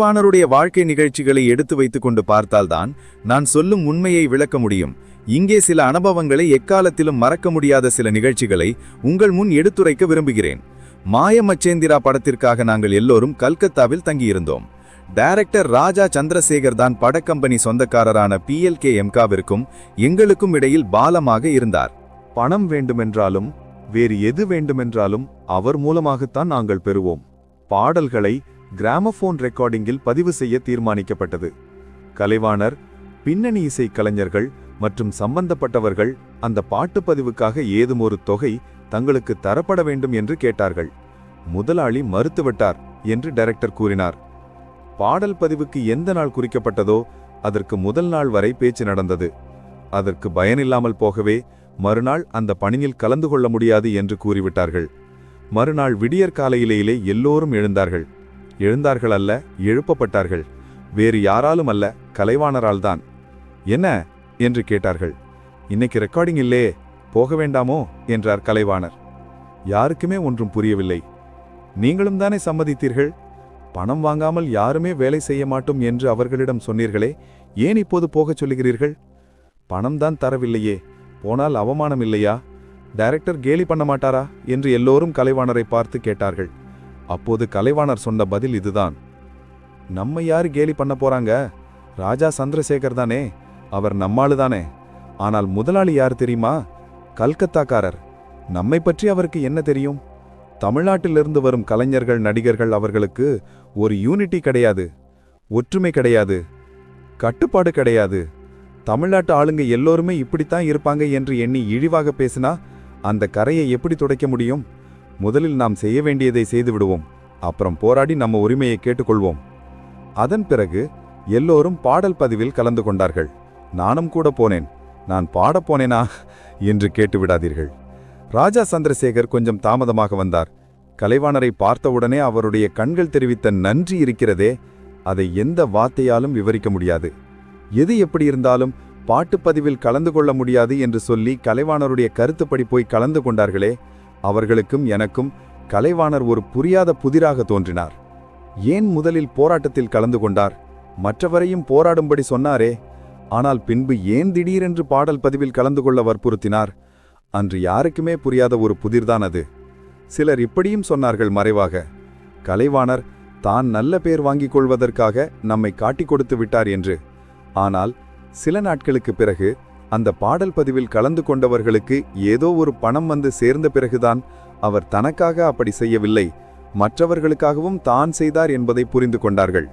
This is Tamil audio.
வானருடைய வாழ்க்கை நிகழ்ச்சிகளை எடுத்து வைத்துக் கொண்டு பார்த்தால்தான் நான் சொல்லும் உண்மையை விளக்க முடியும். இங்கே சில அனுபவங்களை எக்காலத்திலும் மறக்க முடியாத சில நிகழ்ச்சிகளை உங்கள் முன் எடுத்துரைக்க விரும்புகிறேன். மாயமச்சேந்திரா படத்திற்காக நாங்கள் எல்லோரும் கல்கத்தாவில் தங்கியிருந்தோம். டைரக்டர் ராஜா சந்திரசேகர் தான் படக்கம்பெனி சொந்தக்காரரான பிஎல்கே எம்காவிற்கும் எங்களுக்கும் இடையில் பாலமாக இருந்தார். பணம் வேண்டுமென்றாலும் வேறு எது வேண்டுமென்றாலும் அவர் மூலமாகத்தான் நாங்கள் பெறுவோம். பாடல்களை கிராமபோன் ரெக்கார்டிங்கில் பதிவு செய்ய தீர்மானிக்கப்பட்டது. கலைவாணர் பின்னணி இசை கலைஞர்கள் மற்றும் சம்பந்தப்பட்டவர்கள் அந்த பாட்டு பதிவுக்காக ஏதும் ஒரு தொகை தங்களுக்கு தரப்பட வேண்டும் என்று கேட்டார்கள். முதலாளி மறுத்துவிட்டார் என்று டைரக்டர் கூறினார். பாடல் பதிவுக்கு எந்த நாள் குறிக்கப்பட்டதோ அதற்கு முதல் நாள் வரை பேச்சு நடந்தது. அதற்கு பயனில்லாமல் போகவே மறுநாள் அந்த பணியில் கலந்து கொள்ள முடியாது என்று கூறிவிட்டார்கள். மறுநாள் விடியற் காலையிலேயே எல்லோரும் எழுந்தார்கள். எழுந்தார்கள் அல்ல எழுப்பப்பட்டார்கள். வேறு யாராலும் அல்ல கலைவாணரால்தான். என்ன? என்று கேட்டார்கள். இன்னைக்கு ரெக்கார்டிங் இல்லே போக வேண்டாமோ? என்றார் கலைவாணர். யாருக்குமே ஒன்றும் புரியவில்லை. நீங்களும் தானே சம்மதித்தீர்கள்? பணம் வாங்காமல் யாருமே வேலை செய்ய மாட்டோம் என்று அவர்களிடம் சொன்னீர்களே ஏன் இப்போது போகச் சொல்லுகிறீர்கள்? பணம்தான் தரவில்லையே போனால் அவமானம் இல்லையா? டைரக்டர் கேலி பண்ண மாட்டாரா? என்று எல்லோரும் கலைவாணரை பார்த்து கேட்டார்கள். அப்போது கலைவாணர் சொன்ன பதில் இதுதான். நம்ம யார் கேலி பண்ண போறாங்க? ராஜா சந்திரசேகர் தானே. அவர் நம்மாளு தானே. ஆனால் முதலாளி யார் தெரியுமா? கல்கத்தாக்காரர். நம்மை பற்றி அவருக்கு என்ன தெரியும்? தமிழ்நாட்டிலிருந்து வரும் கலைஞர்கள் நடிகர்கள் அவர்களுக்கு ஒரு யூனிட்டி கிடையாது. ஒற்றுமை கிடையாது. கட்டுப்பாடு கிடையாது. தமிழ்நாட்டு ஆளுங்க எல்லோருமே இப்படித்தான் இருப்பாங்க என்று எண்ணி இழிவாக பேசினா அந்த கரையை எப்படி துடைக்க முடியும்? முதலில் நாம் செய்ய வேண்டியதை செய்துவிடுவோம். அப்புறம் போராடி நம்ம உரிமையை கேட்டுக்கொள்வோம். அதன் பிறகு எல்லோரும் பாடல் பதிவில் கலந்து கொண்டார்கள். நானும் கூட போனேன். நான் பாடப் போனேனா? என்று கேட்டு விடாதீர்கள் ராஜா சந்திரசேகர் கொஞ்சம் தாமதமாக வந்தார். கலைவாணரை பார்த்தவுடனே அவருடைய கண்கள் தெரிவித்த நன்றி இருக்கிறதே அதை எந்த வார்த்தையாலும் விவரிக்க முடியாது. எது எப்படி இருந்தாலும் பாட்டுப்பதிவில் கலந்து கொள்ள முடியாது என்று சொல்லி கலைவாணருடைய கருத்துப்படி போய் கலந்து கொண்டார்களே அவர்களுக்கும் எனக்கும் கலைவாணர் ஒரு புரியாத புதிராக தோன்றினார். ஏன் முதலில் போராட்டத்தில் கலந்து கொண்டார்? மற்றவரையும் போராடும்படி சொன்னாரே. ஆனால் பின்பு ஏன் திடீரென்று பாடல் பதிவில் கலந்து கொள்ள வற்புறுத்தினார்? அன்று யாருக்குமே புரியாத ஒரு புதிர்தான் அது. சிலர் இப்படியும் சொன்னார்கள் மறைவாக. கலைவாணர் தான் நல்ல பேர் வாங்கிக் கொள்வதற்காக நம்மை காட்டிக் கொடுத்து விட்டார் என்று. ஆனால் சில நாட்களுக்கு பிறகு அந்த பாடல் பதிவில் கலந்து கொண்டவர்களுக்கு ஏதோ ஒரு பணம் வந்து சேர்ந்த பிறகுதான் அவர் தனக்காக அப்படி செய்யவில்லை. மற்றவர்களுக்காகவும் தான் செய்தார் என்பதை புரிந்து கொண்டார்கள்.